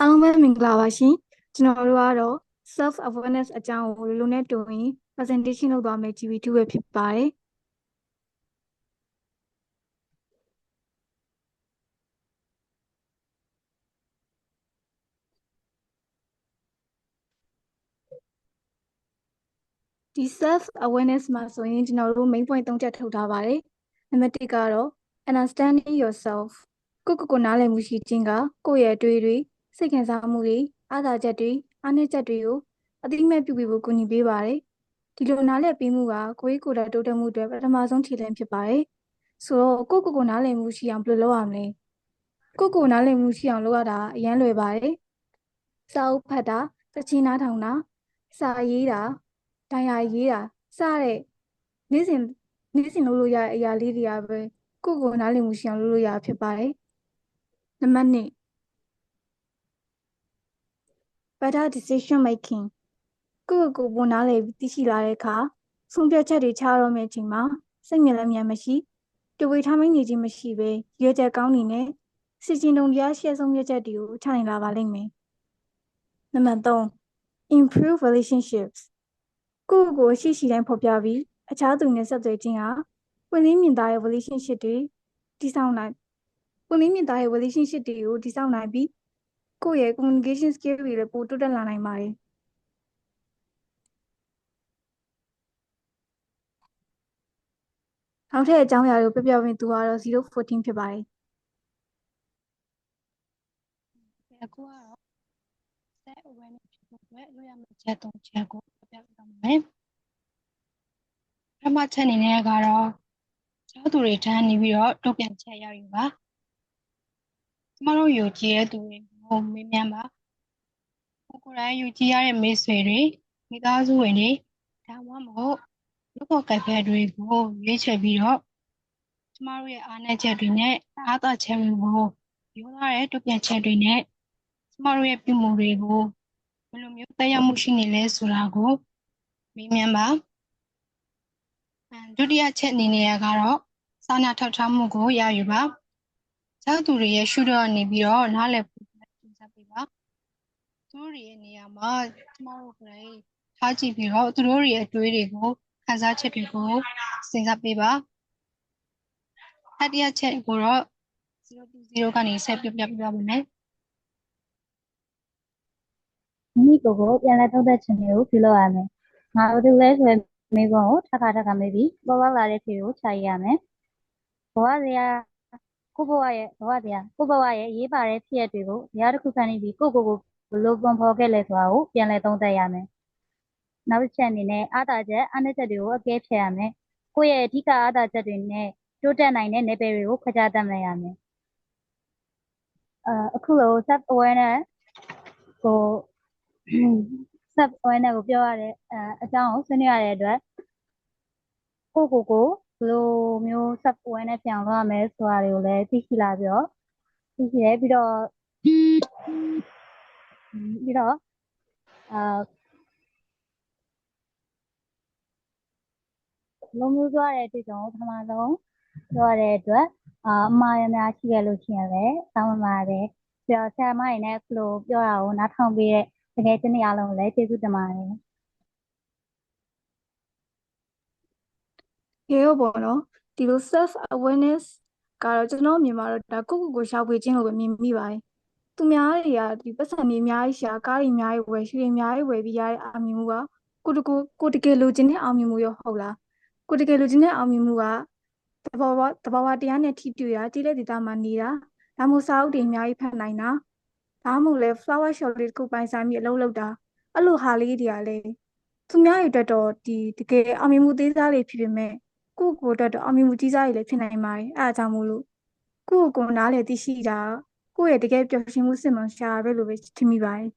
အားလုံးပဲမင်္ဂလာပါရှင်ကျွန်တော်တို့ကတော့ self awareness အကြောင်းကိုလိုလိုနဲ့တူရင် presentation လုပ်သွားမယ် GB2 ပဲဖြစ်ပါတယ်ဒီ self awareness မှာဆိုရင်ကျွန်တော်တို့ main point ၃ချက်ထုတ်ထားပါတယ်နံပါတ်1ကတော့ understanding yourself ကိုယ့်ကိုယ်ကိုနားလည်မှုရှိခြင်းကကိုယ့်ရဲ့အတွေ့အတွေ စိတ်ခံစားမှုတွေအားသာချက်တွေအားနည်းချက်တွေကိုအတိအမဲ့ပြုပြီးဖို့ကူညီပေးပါတယ်ဒီလိုနားလည်ပြီးမှုကကိုယ်ကိုယ်တာတိုးတက်မှုတွေပထမဆုံးခြေလှမ်းဖြစ်ပါတယ်ဆိုတော့ကိုယ့်ကိုယ်ကိုနားလည်မှုရှိအောင်ဘယ်လိုလုပ်ရမလဲကိုယ့်ကိုယ်နားလည်မှုရှိအောင်လုပ်ရတာအရန်လွယ်ပါတယ်စာအုပ်ဖတ်တာသချင်းနားထောင်တာစာရေးတာဒိုင်ယာရေးတာစတဲ့နေ့စဉ်နေ့စဉ်လုပ်လို့ရတဲ့အရာလေးတွေကပဲကိုယ့်ကိုယ်နားလည်မှုရှိအောင်လုပ်လို့ရဖြစ်ပါတယ်နံပါတ် better decision making ကိုယ့်ကိုယ်ကိုနားလည်ပြီးသိရှိလာတဲ့အခါဆုံးဖြတ်ချက်တွေချတော့မယ့်အချိန်မှာစိတ်မြင်လည်းမြန်မရှိတဝေထားမနေခြင်းမရှိပဲရွေးချက်ကောင်းနေနဲ့စီစဉ်တုံတရားရှေ့ဆုံးဖြတ်ချက်တွေကိုချနိုင်လာပါလိမ့်မယ်နံပါတ်3 improve relationships ကိုယ့်ကိုယ်ရှိရှိတိုင်းဖော်ပြပြီးအခြားသူနဲ့ဆက်သွယ်ခြင်းဟာပွင့်လင်းမြင်သာတဲ့ relationship တွေတည်ဆောက်နိုင်ပွင့်လင်းမြင်သာတဲ့ relationship တွေကိုတည်ဆောက်နိုင်ပြီး ကိုယ့်ရဲ့ communication skill တွေလည်းပိုတိုးတက်လာနိုင်ပါတယ်နောက်ထပ်အကြောင်းအရာတွေကိုပြပြပေးသူကတော့014ဖြစ်ပါတယ်အခုကတော့ set awareness ဖြစ်ဖို့အတွက်လုပ်ရမယ့်ချက်၃ချက်ကိုပြပြပေးပါမယ်ပထမချက်အနေနဲ့ကတော့ကျောင်းသူတွေထမ်းနေပြီးတော့တုံ့ပြန်ချက်ရယူပါကျမတို့ယူကြည်တဲ့သူတွေ ကိုမေးမြန်းပါကိုကိုယ်တိုင်ယူကြည်ရတဲ့မိတ်ဆွေတွေမိသားစုဝင်တွေဒါမှမဟုတ်လူ့ဘော်ကဖဲတွေကိုရွေးချယ်ပြီးတော့ကျမတို့ရဲ့အားနည်းချက်တွေနဲ့အားသာချက်တွေကိုပြောထားတဲ့တုံ့ပြန်ချက်တွေနဲ့ကျမတို့ရဲ့ပြုမှုတွေကိုဘယ်လိုမျိုးသက်ရောက်မှုရှိနေလဲဆိုတာကိုမေးမြန်းပါဒုတိယချက်အနေနဲ့ကတော့စာနာထောက်ထားမှုကိုရယူပါကျောက်သူတွေရဲ့ရှုတော့နေပြီးတော့နားလည်ဖို့တင်ဆက်ပေးပါ သူတို့ရဲ့နေရာမှာကျမတို့ကိုယ်ထားကြည့်ပြီးတော့သူတို့ရဲ့အတွေးတွေကိုခံစားချက်တွေကိုစဉ်းစားပေးပါတတိယချက်ကိုတော့020ကနေဆက်ပြပြပြပါမယ်မိကိုကိုပြန်လဲသုံးသက်ခြင်းတွေကိုပြုလုပ်ရမယ်။ငါတို့လဲဆိုရင်မိဘကိုထပ်ခါထပ်ခါမေးပြီးပေါ်ပေါက်လာတဲ့ဖြေကိုခြာရမယ်။ဘဝစရာကိုဘဝရဲ့ဘဝတရားကိုဘဝရဲ့ရေးပါတဲ့ဖြစ်ရတွေကိုတရားတစ်ခုခံနေပြီးကိုကိုကို ဘလို့ပုံဖော်ခဲ့လဲဆိုတာကိုပြန်လဲသုံးသပ်ရမယ်။နောက်တစ်ချက်အနေနဲ့အာသာချက်အနိစ္စတွေကိုအကဲဖြတ်ရမယ်။ကိုယ့်ရဲ့အဓိကအာသာချက်တွေနဲ့တိုးတက်နိုင်တဲ့နယ်ပယ်တွေကိုခွဲခြားတတ်မှတ်ရမယ်။အအခုလို self awareness ကို self awareness ကိုပြောရတဲ့အအကြောင်းကိုဆွေးနွေးရတဲ့အတွက်ကိုကိုကိုဘယ်လိုမျိုး self awareness ပြန်လုပ်ရမယ်ဆိုတာတွေကိုလည်းသိရှိလာပြီးတော့သိရှိတယ်ပြီးတော့ ပြီးတော့အာလုံးမျိုးသွားတဲ့အတွေ့အကြုံကိုပထမဆုံးပြောရတဲ့အတွက်အာအမှားရများရှိခဲ့လို့ရှိရင်လည်းတောင်းပန်ပါတယ်ပြီးတော့ဆရာမတွေနဲ့ခလို့ပြောတာကိုနားထောင်ပေးတဲ့တကယ်ချင်းအားလုံးကိုလည်းကျေးဇူးတင်ပါတယ်ရေရောပေါ့နော်ဒီလို self awareness ကတော့ကျွန်တော်မြင်မှာတော့ဒါကိုကိုကိုရှာဖွေခြင်းလို့ပဲမြင်မိပါတယ် သူများတွေကဒီပတ်စံတွေအများကြီးရှာကားတွေအများကြီးဝယ်ရွှေတွေအများကြီးဝယ်ပြီးရတဲ့အာမြင်မှုကကိုတကိုကိုတကယ်လိုချင်တဲ့အာမြင်မှုရောဟုတ်လားကိုတကယ်လိုချင်တဲ့အာမြင်မှုကတဘာဝတဘာဝတရားနဲ့ထိတွေ့ရတိလက်ဒေတာမှာနေတာဒါမှမဟုတ်စာအုပ်တွေအများကြီးဖတ်နိုင်တာဒါမှမဟုတ်လဲ flower shop လေးတစ်ခုပိုင်ဆိုင်ပြီးအလုပ်လုပ်တာအဲ့လိုဟာလေးတွေကလည်းသူများရဲ့အတွက်တော့ဒီတကယ်အာမြင်မှုသေးစားလေးဖြစ်ပေမဲ့ကိုယ့်ကိုယ်အတွက်တော့အာမြင်မှုကြီးစားလေးလည်းဖြစ်နိုင်ပါတယ်အဲအကြောင်းမို့လို့ကိုယ့်ကိုယ်နားလေသိရှိတာ ကိုယ့်ရဲ့တကယ်ပျော်ရွှင်မှုစစ်မှန်ရှာပဲလို့ပဲထင်မိပါတယ်